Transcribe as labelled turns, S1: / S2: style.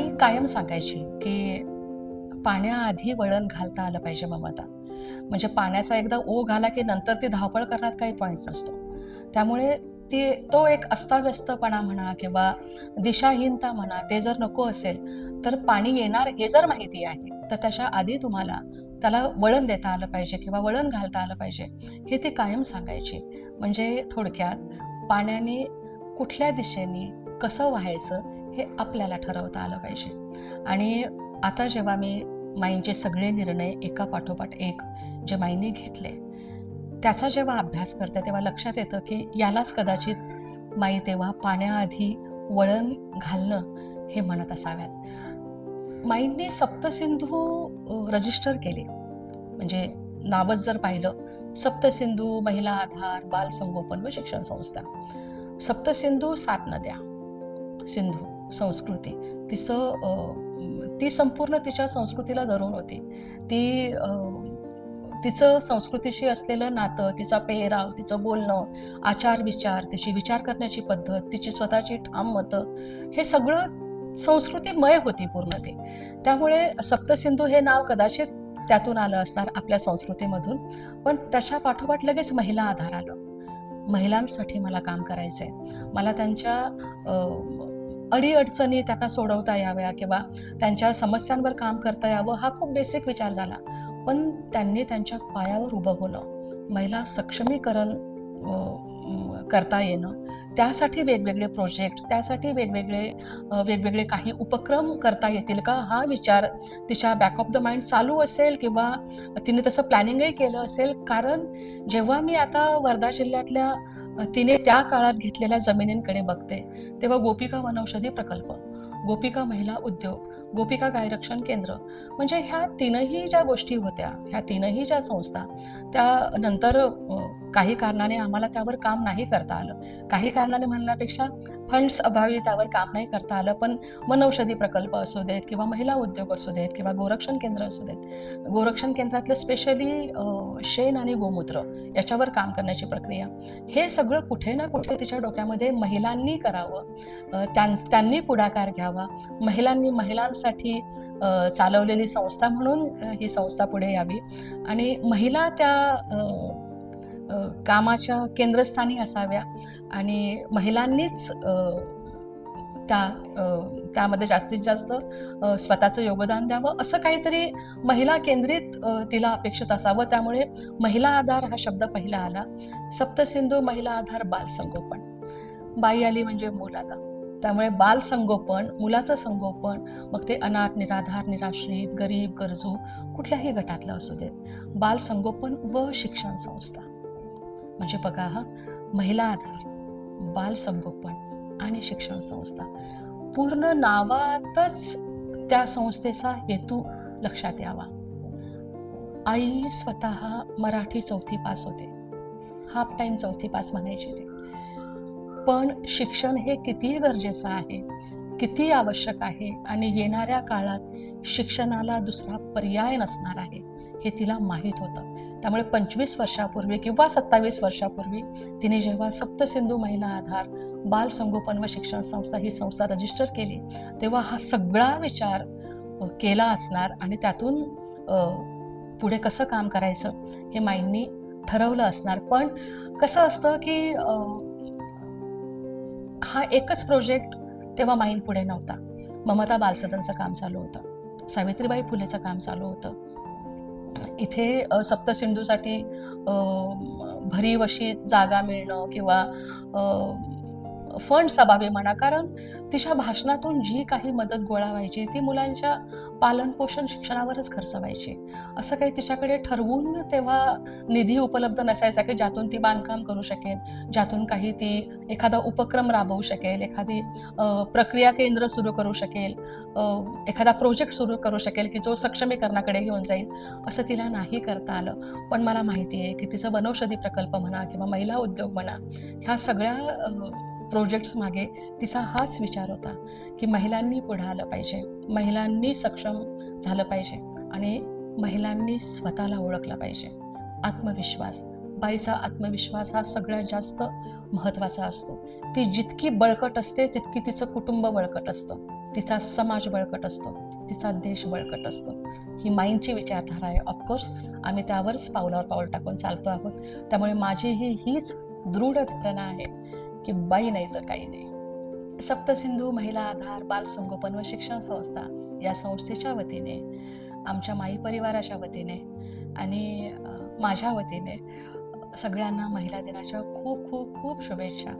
S1: कायम सांगायची की पाण्याआधी वळण घालता आलं पाहिजे ममता. म्हणजे पाण्याचा एकदा ओघ आला की नंतर ती धावपळ करण्यात काही पॉईंट नसतो. त्यामुळे ती तो एक अस्ताव्यस्तपणा म्हणा किंवा दिशाहीनता म्हणा ते जर नको असेल तर पाणी येणार हे जर माहिती आहे तर त्याच्या आधी तुम्हाला त्याला वळण देता आलं पाहिजे किंवा वळण घालता आलं पाहिजे हे ती कायम सांगायची. म्हणजे थोडक्यात पाण्याने कुठल्या दिशेने कसं व्हायचं हे आपल्याला ठरवता आलं पाहिजे. आणि आता जेव्हा मी माईंचे सगळे निर्णय एका पाठोपाठ एक जे माईंनी घेतले त्याचा जेव्हा अभ्यास करते तेव्हा लक्षात येतं की यालाच कदाचित माई तेव्हा पाण्याआधी वळण घालणं हे म्हणत असाव्यात. माईंनी सप्तसिंधू रजिस्टर केले. म्हणजे नावच जर पाहिलं सप्तसिंधू महिला आधार बाल संगोपन व शिक्षण संस्था. सप्तसिंधू सात नद्या. सिंधू. संस्कृती. तिचं ती संपूर्ण तिच्या संस्कृतीला धरून होती. ती तिचं संस्कृतीशी असलेलं नातं तिचा पेहराव तिचं बोलणं आचार विचार तिची विचार करण्याची पद्धत तिची स्वतःची ठाम मतं हे सगळं संस्कृतीमय होती पूर्ण ती. त्यामुळे सप्तसिंधू हे नाव कदाचित त्यातून आलं असणार आपल्या संस्कृतीमधून पण त्याच्या पाठोपाठ लगेच महिला आधार आलं. महिलांसाठी मला काम करायचंय. मला त्यांच्या अडीअडचणी त्यांना सोडवता याव्या किंवा त्यांच्या समस्यांवर काम करता यावं हा खूप बेसिक विचार झाला. पण त्यांनी त्यांच्या पायावर उभं होणं महिला सक्षमीकरण करता येणं. त्यासाठी वेगवेगळे प्रोजेक्ट त्यासाठी वेगवेगळे वेगवेगळे काही उपक्रम करता येतील का? हा विचार तिच्या बॅक ऑफ द माइंड चालू असेल किंवा तिने तसं प्लॅनिंगही केलं असेल. कारण जेव्हा मी आता वर्धा जिल्ह्यातल्या तिने त्या काळात घेतलेल्या जमिनींकडे बघते तेव्हा गोपिका वनौषधी प्रकल्प गोपिका महिला उद्योग गोपिका गायरक्षण केंद्र. म्हणजे ह्या तीनही ज्या गोष्टी होत्या ह्या तीनही ज्या संस्था त्या नंतर काही कारणाने आम्हाला त्यावर काम नाही करता आलं. काही कारणाने म्हणण्यापेक्षा फंड्स अभावी त्यावर काम नाही करता आलं पण वनौषधी प्रकल्प असू देत किंवा महिला उद्योग असू देत किंवा गोरक्षण केंद्र असू देत. गोरक्षण केंद्रातलं स्पेशली शेण आणि गोमूत्र याच्यावर काम करण्याची प्रक्रिया. हे सगळं कुठे ना कुठे तिच्या डोक्यामध्ये महिलांनी करावं. त्यां त्यांनी पुढाकार घ्यावा. महिलांनी महिलां विकासासाठी चालवलेली संस्था म्हणून ही संस्था पुढे यावी. आणि महिला त्या कामाच्या केंद्रस्थानी असाव्या आणि महिलांनीच त्या त्यामध्ये जास्तीत जास्त स्वतःचं योगदान द्यावं. असं काहीतरी महिला केंद्रित तिला अपेक्षित असावं. त्यामुळे महिला आधार हा शब्द पहिला आला. सप्तसिंधू महिला आधार बाल संगोपन बाई आली म्हणजे मूल आलं. त्यामुळे बाल संगोपन मुलाचं संगोपन मग ते अनाथ निराधार निराश्रित गरीब गरजू कुठल्याही गटातलं असू देत. बाल संगोपन व शिक्षण संस्था. म्हणजे बघा हा महिला आधार बाल संगोपन आणि शिक्षण संस्था. पूर्ण नावातच त्या संस्थेचा हेतू लक्षात यावा. आई स्वतः मराठी चौथी पास होते. हाफ टाइम चौथी पास म्हणायची ती. पण शिक्षण हे किती गरजेचं आहे किती आवश्यक आहे आणि येणाऱ्या काळात शिक्षणाला दुसरा पर्याय नसणार आहे हे तिला माहीत होतं. त्यामुळे पंचवीस वर्षापूर्वी किंवा सत्तावीस वर्षापूर्वी तिने जेव्हा सप्तसिंधू महिला आधार बाल संगोपन व शिक्षण संस्था ही संस्था रजिस्टर केली तेव्हा हा सगळा विचार केला असणार आणि त्यातून पुढे कसं काम करायचं हे माईंनी ठरवलं असणार. पण कसं असतं की हा एकच प्रोजेक्ट तेव्हा माईंड पुढे नव्हता. ममता बालसदनचं काम चालू होतं. सावित्रीबाई फुलेचं काम चालू होतं. इथे सप्तसिंधूसाठी भरीव अशी जागा मिळणं किंवा फंड्स अभावी म्हणा कारण तिच्या भाषणातून जी काही मदत गोळा व्हायची ती मुलांच्या पालनपोषण शिक्षणावरच खर्च व्हायची असं काही तिच्याकडे ठरवून तेव्हा निधी उपलब्ध नसायचा की ज्यातून ती बांधकाम करू शकेल ज्यातून काही ती एखादा उपक्रम राबवू शकेल एखादी प्रक्रिया केंद्र सुरू करू शकेल एखादा प्रोजेक्ट सुरू करू शकेल की जो सक्षमीकरणाकडे घेऊन जाईल असं तिला नाही करता आलं. पण मला माहिती आहे की तिचं वनौषधी प्रकल्प म्हणा किंवा महिला उद्योग म्हणा ह्या सगळ्या प्रोजेक्ट्स मागे तिचा हाच विचार होता की महिलांनी पुढं आलं पाहिजे. महिलांनी सक्षम झालं पाहिजे आणि महिलांनी स्वतःला ओळखलं पाहिजे. आत्मविश्वास. बाईचा आत्मविश्वास हा सगळ्यात जास्त महत्त्वाचा असतो. ती जितकी बळकट असते तितकी तिचं कुटुंब बळकट असतं. तिचा समाज बळकट असतो. तिचा देश बळकट असतो. ही माईंची विचारधारा आहे. ऑफकोर्स आम्ही त्यावरच पावलावर पाऊल टाकून चालतो आहोत. त्यामुळे माझी ही हीच दृढ धारणा आहे. की बाई नाही तर काही नाही. सप्तसिंधू महिला आधार बाल संगोपन व शिक्षण संस्था या संस्थेच्या वतीने आमच्या माई परिवाराच्या वतीने आणि माझ्या वतीने सगळ्यांना महिला दिनाच्या खूप खूप खूप शुभेच्छा.